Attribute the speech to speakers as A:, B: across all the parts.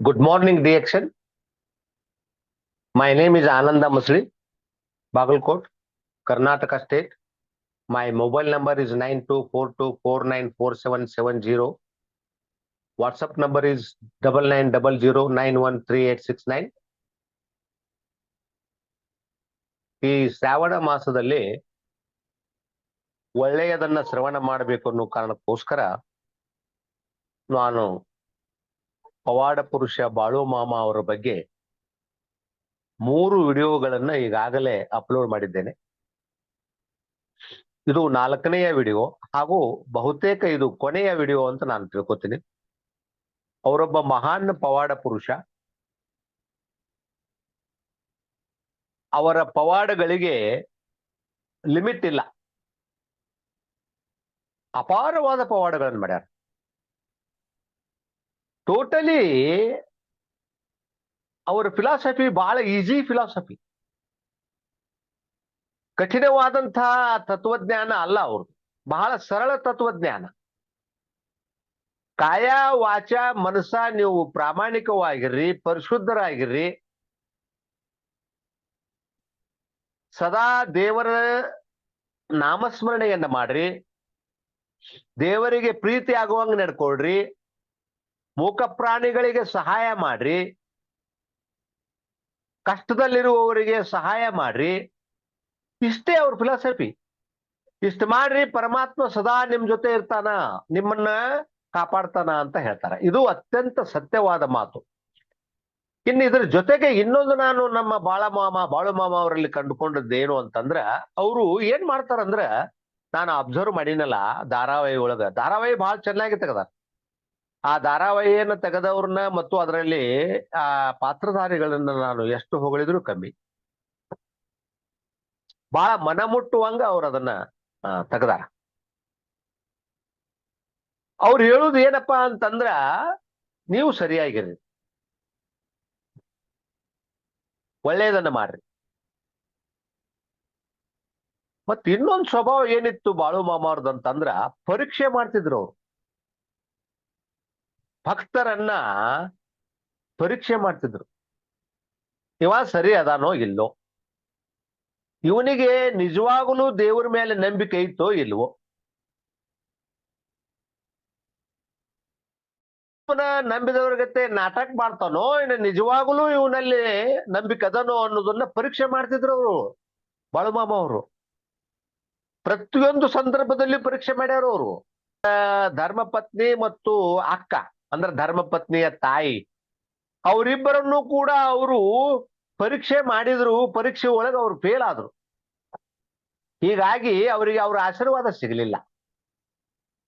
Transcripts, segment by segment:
A: Good morning, DXN. My name is Ananda Musli, Bagalkot, Karnataka State. My mobile number is nine two four two four nine four seven seven zero. WhatsApp number is double nine double zero nine one three eight six nine. ಈ ಶ್ರಾವಣ ಮಾಸದಲ್ಲಿ ಒಳ್ಳೆಯದನ್ನ ಶ್ರವಣ ಮಾಡಬೇಕು ಅನ್ನೋ ಕಾರಣಕ್ಕೋಸ್ಕರ ನಾನು ಪವಾಡ ಪುರುಷ ಬಾಳು ಮಾಮ ಅವರ ಬಗ್ಗೆ ಮೂರು ವಿಡಿಯೋಗಳನ್ನ ಈಗಾಗಲೇ ಅಪ್ಲೋಡ್ ಮಾಡಿದ್ದೇನೆ. ಇದು ನಾಲ್ಕನೆಯ ವಿಡಿಯೋ ಹಾಗೂ ಬಹುತೇಕ ಇದು ಕೊನೆಯ ವಿಡಿಯೋ ಅಂತ ನಾನು ತಿಳ್ಕೊತೀನಿ. ಅವರೊಬ್ಬ ಮಹಾನ್ ಪವಾಡ ಪುರುಷ. ಅವರ ಪವಾಡಗಳಿಗೆ ಲಿಮಿಟ್ ಇಲ್ಲ. ಅಪಾರವಾದ ಪವಾಡಗಳನ್ನು ಮಾಡ್ಯಾರ. ಟೋಟಲಿ ಅವರ ಫಿಲಾಸಫಿ ಬಹಳ ಈಸಿ ಫಿಲಾಸಫಿ ಕಠಿಣವಾದಂತಹ ತತ್ವಜ್ಞಾನ ಅಲ್ಲ ಅವ್ರದ್ದು ಬಹಳ ಸರಳ ತತ್ವಜ್ಞಾನ. ಕಾಯ ವಾಚ ಮನಸ್ಸ ನೀವು ಪ್ರಾಮಾಣಿಕವಾಗಿರ್ರಿ, ಪರಿಶುದ್ಧರಾಗಿರ್ರಿ. ಸದಾ ದೇವರ ನಾಮಸ್ಮರಣೆಯನ್ನ ಮಾಡ್ರಿ. ದೇವರಿಗೆ ಪ್ರೀತಿ ಆಗುವಂಗೆ ನಡ್ಕೊಳ್ರಿ. ಮೂಕ ಪ್ರಾಣಿಗಳಿಗೆ ಸಹಾಯ ಮಾಡ್ರಿ. ಕಷ್ಟದಲ್ಲಿರುವವರಿಗೆ ಸಹಾಯ ಮಾಡ್ರಿ. ಇಷ್ಟೇ ಅವ್ರ ಫಿಲಾಸಫಿ ಇಷ್ಟ ಮಾಡ್ರಿ, ಪರಮಾತ್ಮ ಸದಾ ನಿಮ್ ಜೊತೆ ಇರ್ತಾನ, ನಿಮ್ಮನ್ನ ಕಾಪಾಡ್ತಾನ ಅಂತ ಹೇಳ್ತಾರ. ಇದು ಅತ್ಯಂತ ಸತ್ಯವಾದ ಮಾತು. ಇನ್ನು ಇದ್ರ ಜೊತೆಗೆ ಇನ್ನೊಂದು ನಾನು ನಮ್ಮ ಬಾಳ ಮಾಮ, ಬಾಳು ಮಾಮ ಅವರಲ್ಲಿ ಕಂಡುಕೊಂಡದ್ದು ಏನು ಅಂತಂದ್ರ, ಅವರು ಏನ್ ಮಾಡ್ತಾರಂದ್ರ, ನಾನು ಅಬ್ಸರ್ವ್ ಮಾಡಿನಲ್ಲ ಧಾರಾವಾಹಿ ಒಳಗ ಧಾರಾವಾಹಿ ಬಹಳ ಚೆನ್ನಾಗಿ ತೆಗದ ಆ ಧಾರಾವಾಹಿಯನ್ನು ತೆಗೆದವ್ರನ್ನ ಮತ್ತು ಅದರಲ್ಲಿ ಆ ಪಾತ್ರಧಾರಿಗಳನ್ನ ನಾನು ಎಷ್ಟು ಹೊಗಳಿದ್ರು ಕಮ್ಮಿ. ಬಹಳ ಮನ ಮುಟ್ಟುವಂಗ ಅವ್ರು ಅದನ್ನ ತೆಗೆದಾರ. ಅವ್ರು ಹೇಳುದು ಏನಪ್ಪಾ ಅಂತಂದ್ರ, ನೀವು ಸರಿಯಾಗಿರಿ. ಒಳ್ಳೆಯದನ್ನ ಮಾಡ್ರಿ. ಮತ್ ಇನ್ನೊಂದು ಸ್ವಭಾವ ಏನಿತ್ತು ಬಾಳು ಮಾಮಾರ್ದಂತಂದ್ರ ಪರೀಕ್ಷೆ ಮಾಡ್ತಿದ್ರು ಅವ್ರು. ಭಕ್ತರನ್ನ ಪರೀಕ್ಷೆ ಮಾಡ್ತಿದ್ರು. ಇವ ಸರಿ ಅದಾನೋ ಇಲ್ಲೋ? ಇವನಿಗೆ ನಿಜವಾಗಲೂ ದೇವರ ಮೇಲೆ ನಂಬಿಕೆ ಇತ್ತೋ ಇಲ್ವೋ? ನಂಬಿದವ್ರ ಗತೆ ನಾಟಕ ಮಾಡ್ತಾನೋ ಇನ್ನು ನಿಜವಾಗಲೂ ಇವನಲ್ಲಿ ನಂಬಿಕೆ ಅದನೋ ಅನ್ನೋದನ್ನ ಪರೀಕ್ಷೆ ಮಾಡ್ತಿದ್ರು ಅವರು. ಬಾಳುಮಾಮ ಅವರು. ಪ್ರತಿಯೊಂದು ಸಂದರ್ಭದಲ್ಲಿ ಪರೀಕ್ಷೆ ಮಾಡ್ಯಾರ ಅವರು. ಧರ್ಮಪತ್ನಿ ಮತ್ತು ಅಕ್ಕ. ಅಂದ್ರೆ ಧರ್ಮಪತ್ನಿಯ ತಾಯಿ, ಅವರಿಬ್ಬರನ್ನು ಕೂಡ ಅವರು ಪರೀಕ್ಷೆ ಮಾಡಿದ್ರು, ಪರೀಕ್ಷೆ ಒಳಗೆ ಅವ್ರು ಫೇಲ್ ಆದ್ರು. ಹೀಗಾಗಿ ಅವರಿಗೆ ಅವ್ರ ಆಶೀರ್ವಾದ ಸಿಗಲಿಲ್ಲ.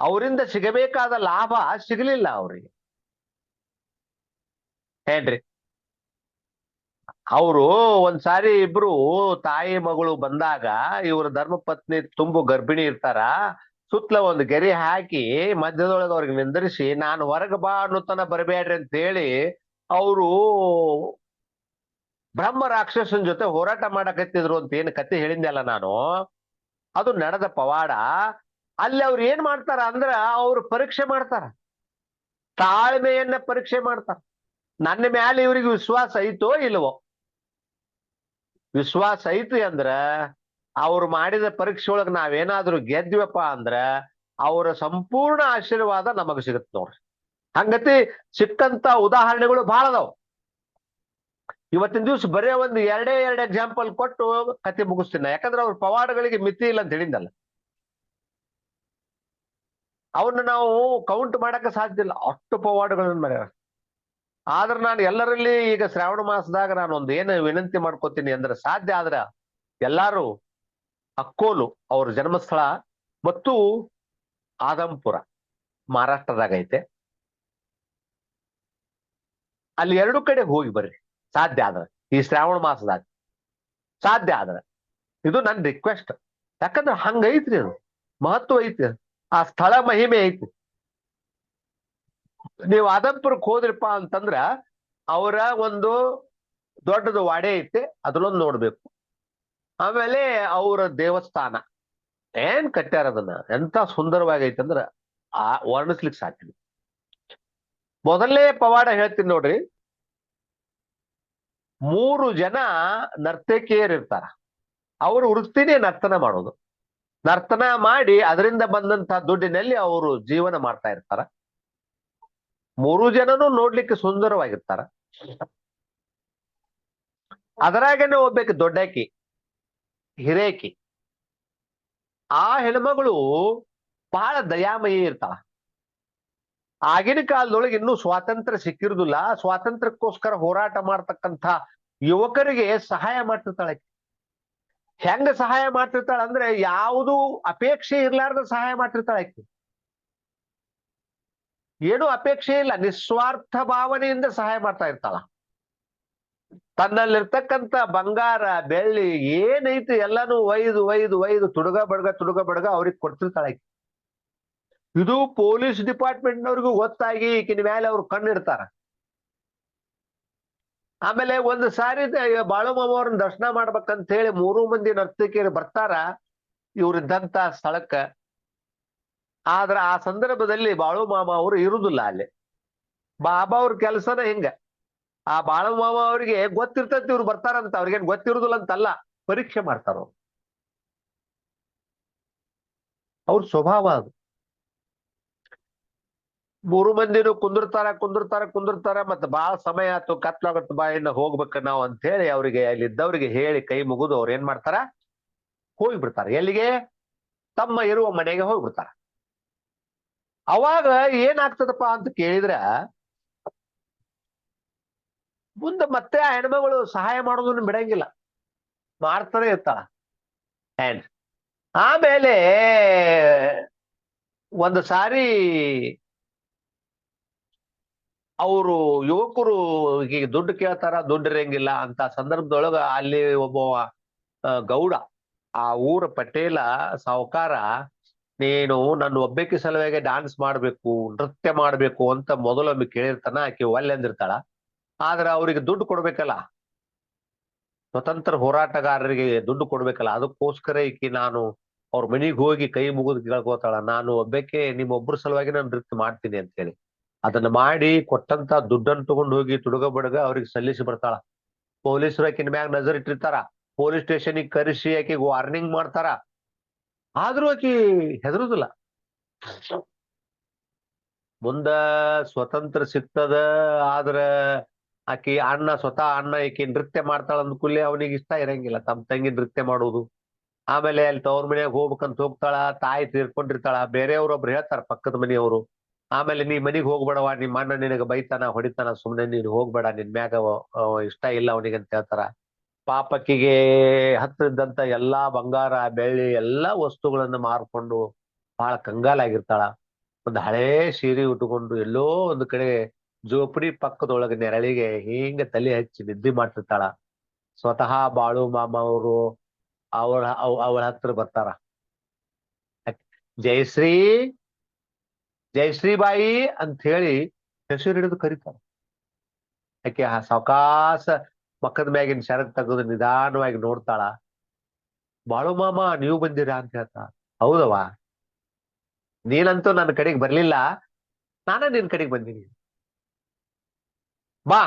A: ಅವರಿಂದ ಸಿಗಬೇಕಾದ ಲಾಭ ಸಿಗಲಿಲ್ಲ ಅವರಿಗೆ. ಹೇಳ್ರಿ ಅವರು ಒಂದ್ಸಾರಿ ಇಬ್ರು ತಾಯಿ ಮಗಳು ಬಂದಾಗ ಇವ್ರ ಧರ್ಮಪತ್ನಿ ತುಂಬು ಗರ್ಭಿಣಿ ಇರ್ತಾರ ಸುತ್ತಲ ಒಂದು ಗೆರೆ ಹಾಕಿ ಮಧ್ಯದೊಳಗೆ ಅವ್ರಿಗೆ ನಿಂದರಿಸಿ, ನಾನು ಹೊರಗೆ ಬಾ ಅನ್ನೋತನ ಬರಬೇಡ್ರಿ ಅಂತ ಹೇಳಿ ಅವರು ಬ್ರಹ್ಮ ರಾಕ್ಷಸನ ಜೊತೆ ಹೋರಾಟ ಮಾಡಕತ್ತಿದ್ರು ಅಂತ ಏನು ಕತೆ ಹೇಳಿದ್ನಲ್ಲ ನಾನು. ಅದು ನಡೆದ ಪವಾಡ. ಅಲ್ಲಿ ಅವ್ರು ಏನ್ ಮಾಡ್ತಾರ ಅಂದ್ರ ಅವ್ರು ಪರೀಕ್ಷೆ ಮಾಡ್ತಾರ. ತಾಳ್ಮೆಯನ್ನ ಪರೀಕ್ಷೆ ಮಾಡ್ತಾರ. ನನ್ನ ಮ್ಯಾಲೆ ಇವ್ರಿಗೆ ವಿಶ್ವಾಸ ಐತೋ ಇಲ್ವೋ? ವಿಶ್ವಾಸ ಐತಿ ಅಂದ್ರ ಅವ್ರು ಮಾಡಿದ ಪರೀಕ್ಷೆ ಒಳಗೆ ನಾವೇನಾದ್ರೂ ಗೆದ್ವಪ್ಪ ಅಂದ್ರ ಅವರ ಸಂಪೂರ್ಣ ಆಶೀರ್ವಾದ ನಮಗ್ ಸಿಗತ್ ನೋಡ್ರಿ. ಹಂಗತಿ ಸಿಕ್ಕಂತ ಉದಾಹರಣೆಗಳು ಬಹಳ ಅದಾವ. ಇವತ್ತಿನ ದಿವ್ಸ ಬರೇ ಒಂದು ಎರಡೇ ಎರಡು ಎಕ್ಸಾಂಪಲ್ ಕೊಟ್ಟು ಕತೆ ಮುಗಿಸ್ತೀನಿ. ಯಾಕಂದ್ರೆ ಅವ್ರ ಪವಾಡಗಳಿಗೆ ಮಿತಿ ಇಲ್ಲ ಅಂತ ಹೇಳಿದ್ದಲ್ಲ ಅವನ್ನ ನಾವು ಕೌಂಟ್ ಮಾಡಕ ಸಾಧ್ಯ ಇಲ್ಲ. ಅಷ್ಟು ಪವಾಡಗಳನ್ನ ಮಾಡ್ಯಾರ. ಆದ್ರೆ ನಾನು ಎಲ್ಲರಲ್ಲಿ ಈಗ ಶ್ರಾವಣ ಮಾಸದಾಗ ನಾನು ಒಂದು ಏನು ವಿನಂತಿ ಮಾಡ್ಕೋತೀನಿ ಅಂದ್ರೆ ಸಾಧ್ಯ ಆದ್ರ ಎಲ್ಲಾರು ಅಕ್ಕೋಲು ಅವ್ರ ಜನ್ಮಸ್ಥಳ ಮತ್ತು ಆದಂಪುರ ಮಹಾರಾಷ್ಟ್ರದಾಗ ಐತೆ. ಅಲ್ಲಿ ಎರಡು ಕಡೆ ಹೋಗಿ ಬರ್ರಿ, ಸಾಧ್ಯ ಆದ್ರೆ. ಈ ಶ್ರಾವಣ ಮಾಸದಾಗ ಸಾಧ್ಯ ಆದ್ರೆ. ಇದು ನನ್ನ ರಿಕ್ವೆಸ್ಟ್ ಯಾಕಂದ್ರೆ ಹಂಗ ಐತ್ರಿ ಅದು. ಮಹತ್ವ ಐತಿ ಆ ಸ್ಥಳ ಮಹಿಮೆ ಐತಿ ನೀವು ಆದಂಪುರಕ್ಕೆ ಹೋದ್ರಿಪ್ಪ ಅಂತಂದ್ರ ಅವರ ಒಂದು ದೊಡ್ಡದು ವಾಡೆ ಐತೆ ಅದ್ರೊಂದು ನೋಡ್ಬೇಕು. ಆಮೇಲೆ ಅವರ ದೇವಸ್ಥಾನ. ಏನ್ ಕಟ್ಟ್ಯಾರ ಅದನ್ನ? ಎಂತ ಸುಂದರವಾಗಿ ಐತಂದ್ರ ಆ ವರ್ಣಿಸ್ಲಿಕ್ಕೆ ಸಾಧ್ಯ ಮೊದಲನೇ ಪವಾಡ ಹೇಳ್ತೀನಿ ನೋಡ್ರಿ. ಮೂರು ಜನ ನರ್ತಕಿಯರಿರ್ತಾರ ಅವರು ವೃತ್ತಿನೇ ನರ್ತನ ಮಾಡೋದು. ನರ್ತನ ಮಾಡಿ ಅದರಿಂದ ಬಂದಂತ ದುಡ್ಡಿನಲ್ಲಿ ಅವರು ಜೀವನ ಮಾಡ್ತಾ ಇರ್ತಾರ. ಮೂರು ಜನನು ನೋಡ್ಲಿಕ್ಕೆ ಸುಂದರವಾಗಿರ್ತಾರ. ಅದರಾಗೇನೆ ಒಬ್ಬಾಕಿ ದೊಡ್ಡಾಕಿ. ಹಿರೇಕಿ. ಆ ಹೆಣ್ಮಗಳು ಬಹಳ ದಯಾಮಯಿ ಇರ್ತಾಳ ಆಗಿನ ಕಾಲದೊಳಗೆ ಇನ್ನೂ ಸ್ವಾತಂತ್ರ್ಯ ಸಿಕ್ಕಿರುದಿಲ್ಲ. ಸ್ವಾತಂತ್ರ್ಯಕ್ಕೋಸ್ಕರ ಹೋರಾಟ ಮಾಡ್ತಕ್ಕಂಥ ಯುವಕರಿಗೆ ಸಹಾಯ ಮಾಡ್ತಿರ್ತಾಳೆ. ಹೆಂಗ ಸಹಾಯ ಮಾಡ್ತಿರ್ತಾಳ ಅಂದ್ರೆ ಯಾವುದು ಅಪೇಕ್ಷೆ ಇರ್ಲಾರ್ದ ಸಹಾಯ ಮಾಡ್ತಿರ್ತಾಳೆ ಆಕಿ. ಏನು ಅಪೇಕ್ಷೆ ಇಲ್ಲ. ನಿಸ್ವಾರ್ಥ ಭಾವನೆಯಿಂದ ಸಹಾಯ ಮಾಡ್ತಾ ಇರ್ತಾಳ. ತನ್ನಲ್ಲಿರ್ತಕ್ಕಂಥ ಬಂಗಾರ, ಬೆಳ್ಳಿ, ಏನೈತಿ ಎಲ್ಲಾನು ಒಯ್ದು ಒಯ್ದು ಒಯ್ದು, ತುಡುಗ, ಬಡ್ಗ ತುಡುಗ, ಬಡ್ಗ ಅವ್ರಿಗೆ ಕೊಡ್ತಿರ್ತಾಳೆ ಇದು ಪೊಲೀಸ್ ಡಿಪಾರ್ಟ್ಮೆಂಟ್ನವ್ರಿಗೂ ಗೊತ್ತಾಗಿ ಈಕಿನ ಮೇಲೆ ಅವ್ರು ಕಣ್ಣಿಡ್ತಾರ. ಆಮೇಲೆ ಒಂದು ಸಾರಿ ಬಾಳುಮಾಮವ್ರನ್ನ ದರ್ಶನ ಮಾಡ್ಬೇಕಂತ ಹೇಳಿ ಮೂರು ಮಂದಿ ನರ್ತಕಿಯರು ಬರ್ತಾರ. ಇವ್ರಿದ್ದಂತ ಸ್ಥಳಕ್ಕ. ಆದ್ರ ಆ ಸಂದರ್ಭದಲ್ಲಿ ಬಾಳು ಮಾಮ ಅವರು ಇರುದಿಲ್ಲ ಅಲ್ಲಿ. ಬಾಬಾ ಅವ್ರ ಕೆಲಸನ ಹಿಂಗ. ಆ ಬಾಳು ಮಾವ ಅವ್ರಿಗೆ ಗೊತ್ತಿರ್ತೈತಿ ಇವ್ರು ಬರ್ತಾರಂತ. ಅವ್ರಿಗೇನ್ ಗೊತ್ತಿರುದಿಲ್ಲ ಅಂತಲ್ಲ ಪರೀಕ್ಷೆ ಮಾಡ್ತಾರ ಅವ್ರು. ಅವ್ರ ಸ್ವಭಾವ ಅದು. ಮೂರು ಮಂದಿನು ಕುಂದಿರ್ತಾರ ಕುಂದಿರ್ತಾರ ಕುಂದಿರ್ತಾರ, ಮತ್ತೆ ಬಾಳ ಸಮಯ ಆತು ಕತ್ಲಾಗತ್ತ ಬಾ, ಇನ್ನ ಹೋಗ್ಬೇಕ ನಾವು ಅಂತ ಹೇಳಿ ಅವ್ರಿಗೆ, ಅಲ್ಲಿದ್ದವ್ರಿಗೆ ಹೇಳಿ ಕೈ ಮುಗಿದು ಅವ್ರು ಏನ್ ಮಾಡ್ತಾರ? ಹೋಗ್ಬಿಡ್ತಾರ. ಎಲ್ಲಿಗೆ? ತಮ್ಮ ಇರುವ ಮನೆಗೆ ಹೋಗ್ಬಿಡ್ತಾರ. ಅವಾಗ ಏನಾಗ್ತದಪ್ಪ ಅಂತ ಕೇಳಿದ್ರ ಮುಂದೆ ಮತ್ತೆ ಆ ಹೆಣ್ಮಗಳು ಸಹಾಯ ಮಾಡೋದನ್ನು ಬಿಡಂಗಿಲ್ಲ. ಮಾಡ್ತಾನೆ ಇರ್ತಾಳ. ಹ್ಯಾಂಡ್ ಆಮೇಲೆ ಒಂದು ಸಾರಿ ಅವರು ಯುವಕರು ಈಗ ದುಡ್ಡು ಕೇಳ್ತಾರ, ದುಡ್ಡು ಇರಂಗಿಲ್ಲ ಅಂತ ಸಂದರ್ಭದೊಳಗ ಅಲ್ಲಿ ಒಬ್ಬ ಗೌಡ, ಆ ಊರ ಪಟೇಲ ಸಾವುಕಾರ ನೀನು ನನ್ನ ಒಬ್ಬಾಕಿ ಸಲುವಾಗಿ ಡಾನ್ಸ್ ಮಾಡ್ಬೇಕು, ನೃತ್ಯ ಮಾಡ್ಬೇಕು ಅಂತ ಮೊದಲೊಮ್ಮೆ ಕೇಳಿರ್ತಾನ. ಆಕೆ ಒಲ್ಲೆ ಅಂದಿರ್ತಾಳ. ಆದ್ರ ಅವರಿಗೆ ದುಡ್ಡು ಕೊಡ್ಬೇಕಲ್ಲ. ಸ್ವತಂತ್ರ ಹೋರಾಟಗಾರರಿಗೆ ದುಡ್ಡು ಕೊಡ್ಬೇಕಲ್ಲ. ಅದಕ್ಕೋಸ್ಕರ ಈಕಿ ನಾನು ಅವ್ರ ಮನೆಗೆ ಹೋಗಿ ಕೈ ಮುಗಿದು ಕೇಳ್ಕೋತಾಳ. ನಾನು ಒಬ್ಬಕ್ಕೆ ಒಬ್ರ ಸಲುವಾಗಿ ನಾನು ನೃತ್ಯ ಮಾಡ್ತೀನಿ ಅಂತ ಹೇಳಿ ಅದನ್ನ ಮಾಡಿ ಕೊಟ್ಟಂತ ದುಡ್ಡನ್ನು ತಗೊಂಡು ಹೋಗಿ ತುಡುಗ ಬಡಗ ಅವ್ರಿಗೆ ಸಲ್ಲಿಸಿ ಬರ್ತಾಳ. ಪೊಲೀಸರು ಆಕಿನ ಮ್ಯಾಗ ನಜರ್ ಇಟ್ಟಿರ್ತಾರ. ಪೊಲೀಸ್ ಸ್ಟೇಷನಿಗೆ ಕರೆಸಿ ಆಕಿಗೆ ವಾರ್ನಿಂಗ್ ಮಾಡ್ತಾರ. ಆದ್ರೂ ಆಕಿ ಹೆದರುದಿಲ್ಲ. ಮುಂದ ಸ್ವತಂತ್ರ ಸಿಗ್ತದ. ಆದ್ರ ಆಕಿ ಅಣ್ಣ, ಸ್ವತಃ ಅಣ್ಣ ಈಕಿ ನೃತ್ಯ ಮಾಡ್ತಾಳ ಅಂದ್ಕೂಲೆ ಅವನಿಗೆ ಇಷ್ಟ ಇರಂಗಿಲ್ಲ. ತಮ್ಮ ತಂಗಿ ನೃತ್ಯ ಮಾಡುವುದು ಆಮೇಲೆ ಅಲ್ಲಿ ತವ್ರ ಮನೆಯಾಗ ಹೋಗ್ಬೇಕಂತ ಹೋಗ್ತಾಳ, ತಾಯಿ ತೀರ್ಕೊಂಡಿರ್ತಾಳ, ಬೇರೆಯವ್ರೊಬ್ರು ಹೇಳ್ತಾರ ಪಕ್ಕದ ಮನೆಯವರು. ಆಮೇಲೆ ನೀ ಮನಿಗ್ ಹೋಗ್ಬೇಡವ ನಿಮ್ಮ ಅಣ್ಣ ನಿನಗ ಬೈತಾನ, ಹೊಡಿತಾನ, ಸುಮ್ನೆ ನೀನು ಹೋಗ್ಬೇಡ, ನಿನ್ ಮ್ಯಾಗ ಇಷ್ಟ ಇಲ್ಲ ಅವನಿಗೆ ಅಂತ ಹೇಳ್ತಾರ. ಪಾಪಕ್ಕಿಗೆ ಹತ್ತಿದ್ದಂತ ಎಲ್ಲಾ ಬಂಗಾರ, ಬೆಳ್ಳಿ ಎಲ್ಲಾ ವಸ್ತುಗಳನ್ನ ಮಾರ್ಕೊಂಡು ಬಹಳ ಕಂಗಾಲಾಗಿರ್ತಾಳ. ಒಂದು ಹಳೇ ಸೀರೆ ಉಟ್ಕೊಂಡು ಎಲ್ಲೋ ಒಂದು ಕಡೆ ಜೋಪಡಿ ಪಕ್ಕದೊಳಗ ನೆರಳಿಗೆ ಹಿಂಗ ತಲೆ ಹಚ್ಚಿ ನಿದ್ದೆ ಮಾಡ್ತಿರ್ತಾಳ. ಸ್ವತಃ ಬಾಳು ಮಾಮ ಅವರು ಅವಳ, ಅವ್- ಅವಳ ಹತ್ರ ಬರ್ತಾರ. ಜಯಶ್ರೀ ಜಯಶ್ರೀ ಬಾಯಿ ಅಂತ ಹೇಳಿ ಹೆಸರು ಹಿಡಿದು ಕರೀತಾರ. ಆಕೆ ಆ ಸಾವಕಾಶ ಮಕ್ಕದ ಮ್ಯಾಗಿನ ಶರಕ್ ತೆಗೆದು ನಿಧಾನವಾಗಿ ನೋಡ್ತಾಳ. ಬಾಳು ಮಾಮ ನೀವು ಬಂದಿರಾ ಅಂತ ಹೇಳ್ತಾ ಹೌದವಾ ನೀನಂತೂ ನನ್ನ ಕಡೆಗೆ ಬರ್ಲಿಲ್ಲ. ನಾನ ನಿನ್ ಕಡೆಗೆ ಬಂದೀನಿ ಬಾ,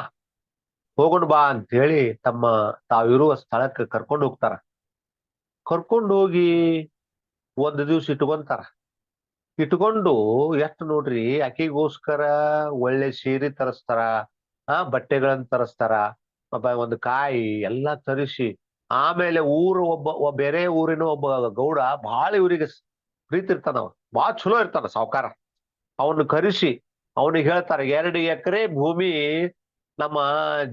A: ಹೋಗೋಣ ಬಾ ಅಂತ ಹೇಳಿ ತಮ್ಮ ತಾವಿರುವ ಸ್ಥಳಕ್ಕೆ ಕರ್ಕೊಂಡು ಹೋಗ್ತಾರ. ಕರ್ಕೊಂಡು ಹೋಗಿ ಒಂದು ದಿವ್ಸ ಇಟ್ಕೊಂತಾರ. ಇಟ್ಕೊಂಡು ಎಷ್ಟು ನೋಡ್ರಿ ಆಕಿಗೋಸ್ಕರ ಒಳ್ಳೆ ಸೀರೆ ತರಿಸ್ತಾರ, ಆ, ಬಟ್ಟೆಗಳನ್ನ ತರಿಸ್ತಾರ ಒಂದು ಕಾಯಿ ಎಲ್ಲಾ ತರಿಸಿ, ಆಮೇಲೆ ಊರು ಒಬ್ಬ ಒಬ್ಬ ಬೇರೆ ಊರಿನ ಒಬ್ಬ ಗೌಡ ಬಹಳ ಇವರಿಗೆ ಪ್ರೀತಿ ಇರ್ತಾನ ಅವ ಬಹಳ ಚಲೋ ಇರ್ತಾನ ಸಾವುಕಾರ. ಅವನು ಕರೆಸಿ, ಅವನಿಗೆ ಹೇಳ್ತಾರೆ, ಎರಡು ಎಕರೆ ಭೂಮಿ ನಮ್ಮ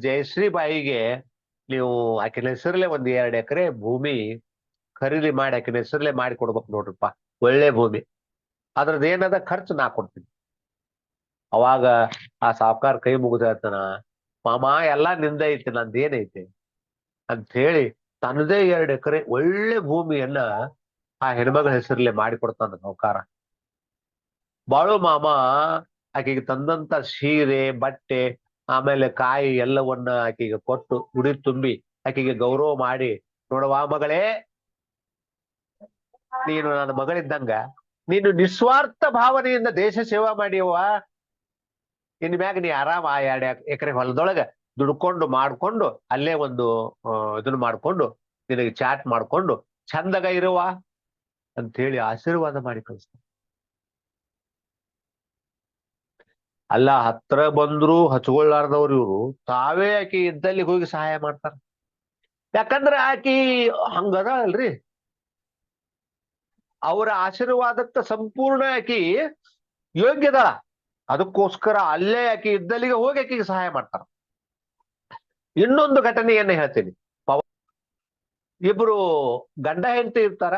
A: ಜಯಶ್ರೀ ಬಾಯಿಗೆ ನೀವು ಆಕಿನ ಹೆಸರಲ್ಲೇ ಒಂದ್ ಎರಡ್ ಎಕರೆ ಭೂಮಿ ಖರೀದಿ ಮಾಡಿ ಆಕಿನ ಹೆಸರಲ್ಲೇ ಮಾಡಿ ಕೊಡ್ಬೇಕು ನೋಡ್ರಿಪ್ಪ, ಒಳ್ಳೆ ಭೂಮಿ. ಅದ್ರದ್ದು ಏನದ ಖರ್ಚು ನಾ ಕೊಡ್ತೀನಿ. ಅವಾಗ ಆ ಸಾವುಕಾರ ಕೈ ಮುಗಿದ ಹೇಳ್ತಾನ ಮಾಮ ಎಲ್ಲಾ ನಿಂದ ಐತಿ, ನಂದ್ ಏನೈತಿ ಅಂತ ಹೇಳಿ ತನ್ನದೇ ಎರಡು ಎಕರೆ ಒಳ್ಳೆ ಭೂಮಿಯನ್ನ ಆ ಹೆಣ್ಮಗಳ ಹೆಸರಲ್ಲೇ ಮಾಡಿಕೊಡ್ತಾನ ಸಾಹುಕಾರ ಬಾಳು ಮಾಮ ಆಕೆಗೆ ತಂದಂತ ಸೀರೆ, ಬಟ್ಟೆ ಆಮೇಲೆ ಕಾಯಿ ಎಲ್ಲವನ್ನ ಆಕೆಗೆ ಕೊಟ್ಟು ಉಡಿ ತುಂಬಿ ಆಕೆಗೆ ಗೌರವ ಮಾಡಿ ನೋಡವಾ ಮಗಳೇ, ನೀನು ನನ್ನ ಮಗಳಿದ್ದಂಗ, ನೀನು ನಿಸ್ವಾರ್ಥ ಭಾವನೆಯಿಂದ ದೇಶ ಸೇವಾ ಮಾಡಿಯವ್ವ. ಇನ್ ಮ್ಯಾಗ ನೀ ಆರಾಮ ಆ ಎರಡು ಎಕರೆ ಹೊಲದೊಳಗ ದುಡ್ಕೊಂಡು ಮಾಡ್ಕೊಂಡು, ಅಲ್ಲೇ ಒಂದು ಇದನ್ನ ಮಾಡ್ಕೊಂಡು, ನಿನಗೆ ಚಾಟ್ ಮಾಡ್ಕೊಂಡು, ಚಂದಗ ಇರುವ ಅಂತ ಹೇಳಿ ಆಶೀರ್ವಾದ ಮಾಡಿ ಕಳಿಸ್ತಾರೆ ಅಲ್ಲ ಹತ್ರ ಬಂದ್ರು ಹಚ್ಕೊಳ್ಳಾರ್ದವ್ರು ಇವ್ರು. ತಾವೇ ಆಕಿ ಇದ್ದಲ್ಲಿ ಹೋಗಿ ಸಹಾಯ ಮಾಡ್ತಾರ. ಯಾಕಂದ್ರ ಆಕಿ ಹಂಗದ ಅಲ್ರಿ. ಅವರ ಆಶೀರ್ವಾದಕ್ಕ ಸಂಪೂರ್ಣ ಆಕಿ ಯೋಗ್ಯದ. ಅದಕ್ಕೋಸ್ಕರ ಅಲ್ಲೇ ಆಕಿ ಇದ್ದಲ್ಲಿಗೆ ಹೋಗಿ ಆಕಿಗೆ ಸಹಾಯ ಮಾಡ್ತಾರ. ಇನ್ನೊಂದು ಘಟನೆಯನ್ನ ಹೇಳ್ತೀನಿ. ಇಬ್ರು ಗಂಡ ಹೆಂಡತಿ ಇರ್ತಾರ.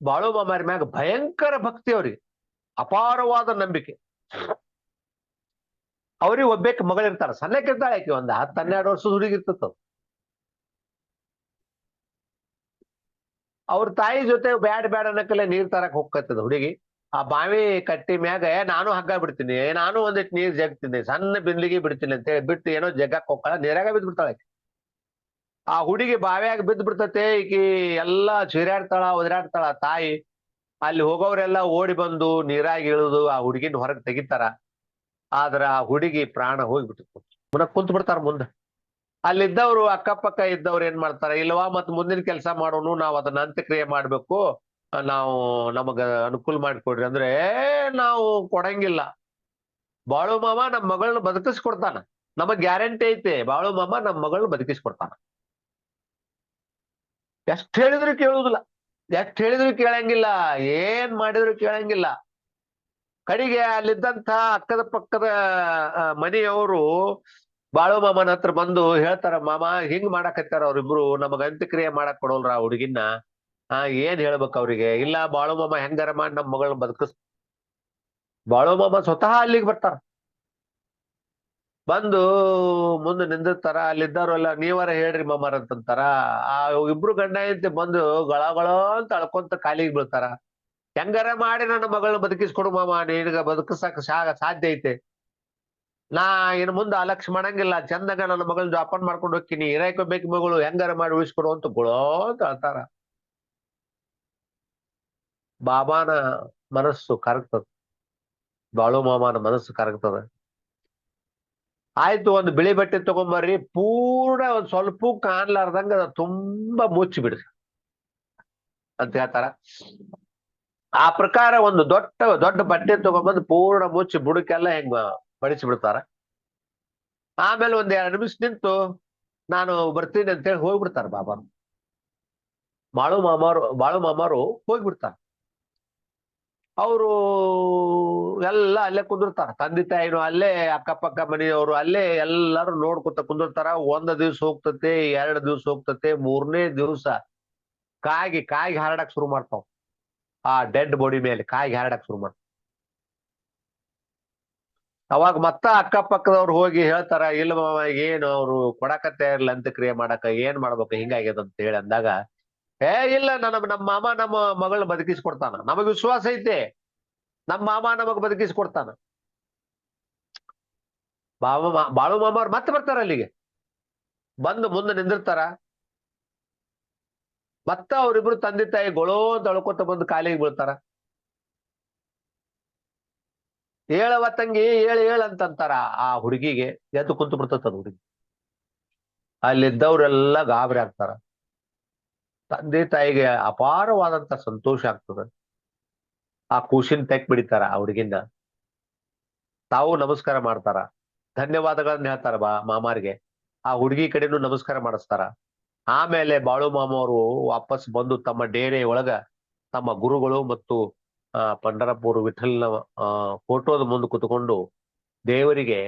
A: ಬಾಳು ಮಾಮಾರಿ ಮ್ಯಾಗ ಭಯಂಕರ ಭಕ್ತಿ ಅವ್ರಿಗೆ. ಅಪಾರವಾದ ನಂಬಿಕೆ. ಅವ್ರಿಗೆ ಒಬ್ಬೇಕ ಮಗಳಿರ್ತಾರ ಸಣ್ಣಕ್ಕಿರ್ತಾಳೆ ಆಕಿ ಒಂದ್ ಹತ್ತು ಹನ್ನೆರಡು ವರ್ಷದ ಹುಡುಗಿ ಇರ್ತದ ಅವ್ರ ತಾಯಿ ಜೊತೆ ಬ್ಯಾಡ್ ಬ್ಯಾಡ್ ಅನ್ನಕಲ್ಲ ನೀರ್ ತರಕ್ ಹೋಗ್ಕತ್ತದ ಹುಡುಗಿ. ಆ ಬಾವಿ ಕಟ್ಟಿ ಮ್ಯಾಗ ನಾನು ಹಗ್ಗ ಬಿಡ್ತೀನಿ ನಾನು ಒಂದಿಟ್ಟು ನೀರ್ ಜಗ್ತೀನಿ. ಸಣ್ಣ ಬಿಂದಿಗೆ ಬಿಡ್ತೀನಿ ಅಂತ ಹೇಳಿ ಬಿಟ್ಟು ಏನೋ ಜಗ್ಗಕ್ ಹೋಗ್ಕಳ. ನೀರಾಗ ಬಿದ್ದ ಬಿಡ್ತಾಳೆ. ಆ ಹುಡುಗಿ ಬಾವಿಯಾಗ ಬಿದ್ದ ಬಿಡ್ತತೆ ಈಕಿ ಎಲ್ಲಾ ಚೀರಾಡ್ತಾಳ, ಒದರಾಡ್ತಾಳ. ತಾಯಿ ಅಲ್ಲಿ ಹೋಗೋರೆಲ್ಲ ಓಡಿ ಬಂದು ನೀರಾಗಿ ಇಳಿದು ಆ ಹುಡುಗಿನ ಹೊರಗೆ ತೆಗಿತಾರ. ಆದ್ರ ಆ ಹುಡುಗಿ ಪ್ರಾಣ ಹೋಗ್ಬಿಟ್ಟು ಮುನ ಕುಂತ್ ಬಿಡ್ತಾರ ಮುಂದೆ. ಅಲ್ಲಿದ್ದವ್ರು ಅಕ್ಕಪಕ್ಕ ಇದ್ದವ್ರು ಏನ್ ಮಾಡ್ತಾರ? ಇಲ್ವಾ ಮತ್ ಮುಂದಿನ ಕೆಲಸ ಮಾಡೋನು, ನಾವ್ ಅದನ್ನ ಅಂತ್ಯಕ್ರಿಯೆ ಮಾಡ್ಬೇಕು. ನಾವು ನಮಗ ಅನುಕೂಲ ಮಾಡಿಕೊಡ್ರಿ ಅಂದ್ರೆ ನಾವು ಕೊಡಂಗಿಲ್ಲ. ಬಾಳು ಮಾಮ ನಮ್ ಮಗಳನ್ನ ಬದುಕಿಸ್ಕೊಡ್ತಾನ. ನಮಗ್ ಗ್ಯಾರಂಟಿ ಐತೆ. ಬಾಳು ಮಾಮ ನಮ್ಮ ಮಗಳನ್ನ ಬದುಕಿಸ್ಕೊಡ್ತಾನ. ಎಷ್ಟ್ ಹೇಳಿದ್ರು ಕೇಳುದಿಲ್ಲ. ಎಷ್ಟ್ ಹೇಳಿದ್ರು ಕೇಳಂಗಿಲ್ಲ. ಏನ್ ಮಾಡಿದ್ರು ಕೇಳಂಗಿಲ್ಲ. ಕಡೆಗೆ ಅಲ್ಲಿದ್ದಂತ ಅಕ್ಕದ ಪಕ್ಕದ ಮನೆಯವರು ಬಾಳು ಮಾಮನ ಹತ್ರ ಬಂದು ಹೇಳ್ತಾರ, ಮಾಮ, ಹಿಂಗ್ ಮಾಡಾಕತ್ತಾರ ಅವ್ರಿಬ್ರು, ನಮಗ ಅಂತ್ಯಕ್ರಿಯೆ ಮಾಡಕ್ ಕೊಡೋಲ್ರ ಆ ಹುಡುಗಿನ ಆ, ಏನ್ ಹೇಳ್ಬೇಕು ಅವ್ರಿಗೆ? ಇಲ್ಲ, ಬಾಳು ಮಾಮ ಹೆಂಗಾರ ಮಾಡಿ ನಮ್ ಮಗಳನ್ನ ಬದುಕಿಸ್ ಬಾಳು ಮಾಮ ಸ್ವತಃ ಅಲ್ಲಿಗೆ ಬರ್ತಾರ. ಬಂದು ಮುಂದೆ ನಿಂದಿರ್ತಾರ ಅಲ್ಲಿದ್ದಾರಲ್ಲ ನೀವಾರ ಹೇಳ್ರಿ ಮಾಮಾರ ಅಂತಂತಾರ. ಆ ಇಬ್ರು ಗಂಡ ಬಂದು ಗಳ ಗಳ ಅಂತ ಅಳ್ಕೊಂತ ಕಾಲಿಗೆ ಬೀಳ್ತಾರ. ಹೆಂಗಾರ ಮಾಡಿ ನನ್ನ ಮಗಳನ್ನ ಬದುಕಿಸ್ಕೊಡು ಮಾಮ ನಿನಗ ಬದುಕಿಸಕ್ ಸಾಧ್ಯ ಐತೆ. ನಾ ಇನ್ ಮುಂದೆ ಅಲಕ್ಷ ಮಾಡಂಗಿಲ್ಲ. ಚಂದಾಗ ನನ್ನ ಮಗಳನ್ನ ಜಾಪನ್ ಮಾಡ್ಕೊಂಡು ಹೋಗ್ತೀನಿ. ಇರಾಯ್ಕೋಬೇಕು ಮಗಳು, ಹೆಂಗಾರ ಮಾಡಿ ಉಳಿಸ್ಕೊಡು ಅಂತ ಗುಳೋ ಅಂತ ಹೇಳ್ತಾರ ಬಾಬಾನ ಮನಸ್ಸು ಕರಗ್ತದ. ಬಾಳು ಮಾಮನ ಮನಸ್ಸು ಕರಗ್ತದ. ಆಯ್ತು, ಒಂದು ಬಿಳಿ ಬಟ್ಟೆ ತಗೊಂಬರ್ರಿ. ಪೂರ್ಣ ಒಂದ್ ಸ್ವಲ್ಪ ಕಾಣ್ಲಾರ್ದಂಗ ತುಂಬಾ ಮುಚ್ಚಿ ಬಿಡ್ರಿ ಅಂತ ಹೇಳ್ತಾರ. ಆ ಪ್ರಕಾರ ಒಂದು ದೊಡ್ಡ ದೊಡ್ಡ ಬಟ್ಟೆ ತಗೊಂಬಂದು ಪೂರ್ಣ ಮುಚ್ಚಿ ಬುಡಕ್ಕೆಲ್ಲ ಹೆಂಗ್ ಬಡಿಸಿ ಬಿಡ್ತಾರ ಆಮೇಲೆ ಒಂದ್ ಎರಡು ನಿಮಿಷ ನಿಂತು ನಾನು ಬರ್ತೀನಿ ಅಂತ ಹೇಳಿ ಹೋಗ್ಬಿಡ್ತಾರ ಬಾಬಾ ಬಾಳು ಮಾಮಾರು ಬಾಳು ಮಾಮಾರು ಹೋಗ್ಬಿಡ್ತಾರ. ಅವರು ಎಲ್ಲ ಅಲ್ಲೇ ಕುಂದಿರ್ತಾರ. ತಂದೆ ತಾಯಿನು ಅಲ್ಲೇ, ಅಕ್ಕಪಕ್ಕ ಮನೆಯವರು ಅಲ್ಲೇ ಎಲ್ಲಾರು ನೋಡ್ಕೊತ ಕುಂದಿರ್ತಾರ. ಒಂದ್ ದಿವ್ಸ ಹೋಗ್ತತೆ, ಎರಡ್ ದಿವ್ಸ ಹೋಗ್ತತೆ, ಮೂರನೇ ದಿವ್ಸ ಕಾಗಿ ಕಾಗಿ ಹಾರಡಕ್ ಶುರು ಮಾಡ್ತಾವ. ಆ ಡೆಡ್ ಬಾಡಿ ಮೇಲೆ ಕಾಯಿಗೆ ಹರಡಕ್ ಶುರು ಮಾಡ್ತಾರೆ ಅವಾಗ ಮತ್ತ ಅಕ್ಕಪಕ್ಕದವ್ರು ಹೋಗಿ ಹೇಳ್ತಾರ, ಇಲ್ಲ ಏನು ಅವ್ರು ಕೊಡಕತ್ತೆ ಅಂತ ಕ್ರಿಯೆ ಮಾಡಕ ಏನ್ ಮಾಡ್ಬೇಕು, ಹಿಂಗಾಗ್ಯದ ಅಂತ ಹೇಳಿ ಅಂದಾಗ, ಏ, ಇಲ್ಲ ನಮ್ಮ ನಮ್ಮ ಮಾಮ ನಮ್ಮ ಮಗಳನ್ನ ಬದುಕಿಸ್ಕೊಡ್ತಾನ. ನಮಗ್ ವಿಶ್ವಾಸ ಐತೆ. ನಮ್ಮ ಮಾಮ ನಮಗ್ ಬದುಕಿಸ್ಕೊಡ್ತಾನ. ಬಾವ, ಬಾಳು ಮಾಮ ಅವ್ರು ಮತ್ತೆ ಬರ್ತಾರ ಅಲ್ಲಿಗೆ. ಬಂದು ಮುಂದೆ ನಿಂದಿರ್ತಾರ. ಮತ್ತ ಅವರಿಬ್ರು ತಂದೆ ತಾಯಿ ಗೊಳೋ ಅಂತ ಅಳ್ಕೊತ ಬಂದು ಕಾಲಿಗೆ ಬೀಳ್ತಾರ. ಹೇಳವ ತಂಗಿ ಹೇಳ ಹೇಳ ಅಂತಂತಾರ ಆ ಹುಡುಗಿಗೆ, ಎದ್ದು ಕುಂತು ಬಿಡ್ತದ ಹುಡುಗಿ. ಅಲ್ಲಿದ್ದವ್ರೆಲ್ಲ ಗಾಬರಿ ಆಗ್ತಾರ. ತಂದೆ ತಾಯಿಗೆ ಅಪಾರವಾದಂತ ಸಂತೋಷ ಆಗ್ತದ. ಆ ಕೂಸಿನ ತೆಕ್ ಬಿಡಿತಾರ ಆ ಹುಡುಗಿಂದ. ತಾವು ನಮಸ್ಕಾರ ಮಾಡ್ತಾರ. ಧನ್ಯವಾದಗಳನ್ನ ಹೇಳ್ತಾರ ಬಾ ಮಾಮಾರಿಗೆ. ಆ ಹುಡುಗಿ ಕಡೆನೂ ನಮಸ್ಕಾರ ಮಾಡಿಸ್ತಾರ. ಆಮೇಲೆ ಬಾಳು ಮಾಮ ಅವರು ವಾಪಸ್ ಬಂದು ತಮ್ಮ ಡೇರೆ ಒಳಗ ತಮ್ಮ ಗುರುಗಳು ಮತ್ತು ಪಂಡರಪುರ ವಿಠಲ್ನ ಫೋಟೋದ ಮುಂದೆ ಕುತ್ಕೊಂಡು ದೇವರಿಗೆ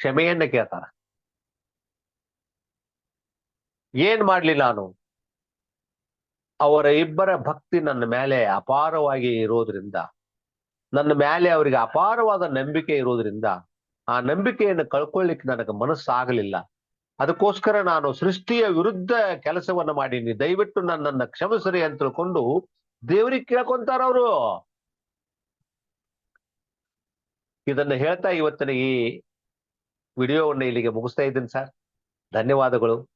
A: ಕ್ಷಮೆಯನ್ನ ಕೇಳ್ತಾರ. ಏನ್ ಮಾಡ್ಲಿ ನಾನು ಅವರ ಇಬ್ಬರ ಭಕ್ತಿ ನನ್ನ ಮೇಲೆ ಅಪಾರವಾಗಿ ಇರೋದ್ರಿಂದ, ನನ್ನ ಮೇಲೆ ಅವರಿಗೆ ಅಪಾರವಾದ ನಂಬಿಕೆ ಇರೋದ್ರಿಂದ ಆ ನಂಬಿಕೆಯನ್ನು ಕಳ್ಕೊಳ್ಳಿಕ್ಕೆ ನನಗೆ ಮನಸ್ಸಾಗಲಿಲ್ಲ. ಅದಕ್ಕೋಸ್ಕರ ನಾನು ಸೃಷ್ಟಿಯ ವಿರುದ್ಧ ಕೆಲಸವನ್ನ ಮಾಡೀನಿ. ದಯವಿಟ್ಟು ನನ್ನನ್ನ ಕ್ಷಮಿಸ್ರಿ ಅಂತ ತಿಳ್ಕೊಂಡು ದೇವರಿಗೆ ಕೇಳ್ಕೊಂತಾರ ಅವರು. ಇದನ್ನ ಹೇಳ್ತಾ ಇವತ್ತಿನ ಈ ವಿಡಿಯೋವನ್ನು ಇಲ್ಲಿಗೆ ಮುಗಿಸ್ತಾ ಇದ್ದೀನಿ ಸರ್. ಧನ್ಯವಾದಗಳು.